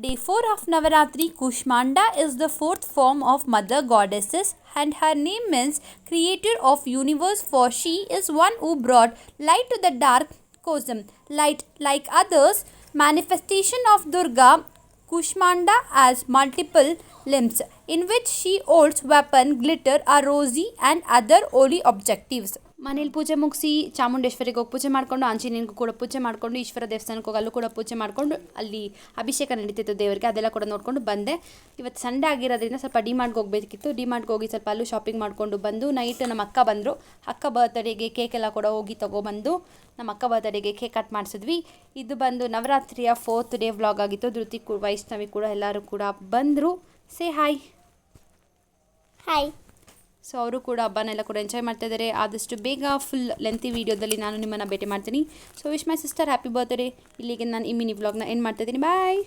Day 4 of Navaratri, Kushmanda is the fourth form of mother goddesses and her name means creator of universe for she is one who brought light to the dark cosm. Light, like others, manifestation of Durga, Kushmanda has multiple limbs in which she holds weapon, glitter, are rosy and other holy objectives. ಮನೇಲಿ ಪೂಜೆ ಮುಗಿಸಿ ಚಾಮುಂಡೇಶ್ವರಿಗೆ ಹೋಗಿ ಪೂಜೆ ಮಾಡಿಕೊಂಡು, ಆಂಜನೇಯನಿಗೂ ಕೂಡ ಪೂಜೆ ಮಾಡಿಕೊಂಡು, ಈಶ್ವರ ದೇವಸ್ಥಾನಕ್ಕೆ ಹೋಗಿ ಅಲ್ಲೂ ಕೂಡ ಪೂಜೆ ಮಾಡಿಕೊಂಡು ಅಲ್ಲಿ ಅಭಿಷೇಕ ನಡೀತಿತ್ತು ದೇವರಿಗೆ, ಅದೆಲ್ಲ ಕೂಡ ನೋಡಿಕೊಂಡು ಬಂದೆ. ಇವತ್ತು ಸಂಡೆ ಆಗಿರೋದ್ರಿಂದ ಸ್ವಲ್ಪ ಡಿಮಾರ್ಟ್ಗೆ ಹೋಗಬೇಕಿತ್ತು. ಡಿಮಾರ್ಟ್ಗೆ ಹೋಗಿ ಸ್ವಲ್ಪ ಅಲ್ಲೂ ಶಾಪಿಂಗ್ ಮಾಡಿಕೊಂಡು ಬಂದು ನೈಟ್ ನಮ್ಮ ಅಕ್ಕ ಬಂದರು. ಅಕ್ಕ ಬರ್ತ್ಡೇಗೆ ಕೇಕ್ ಎಲ್ಲ ಕೂಡ ಹೋಗಿ ತೊಗೊಬಂದು, ನಮ್ಮ ಅಕ್ಕ ಬರ್ತ್ಡೇಗೆ ಕೇಕ್ ಕಟ್ ಮಾಡಿಸಿದ್ವಿ. ಇದು ಬಂದು ನವರಾತ್ರಿಯ ಫೋರ್ತ್ ಡೇ ವ್ಲಾಗ್ ಆಗಿತ್ತು. ಧೃತಿ, ವೈಷ್ಣವಿ ಕೂಡ ಎಲ್ಲರೂ ಕೂಡ ಬಂದರು. ಸೇ ಹಾಯ್ ಸೊ ಅವರು ಕೂಡ ಹಬ್ಬನೆಲ್ಲ ಕೂಡ ಎಂಜಾಯ್ ಮಾಡ್ತಾ ಇದ್ದಾರೆ. ಆದಷ್ಟು ಬೇಗ ಫುಲ್ ಲೆಂತಿ ವೀಡಿಯೋದಲ್ಲಿ ನಾನು ನಿಮ್ಮನ್ನು ಭೇಟಿ ಮಾಡ್ತೀನಿ. So wish my sister happy birthday ಇಲ್ಲಿಗೆ ನಾನು ಈ ಮಿನಿ ವ್ಲಾಗ್ನ ಏನು ಮಾಡ್ತಾ ಇದ್ದೀನಿ. ಬಾಯ್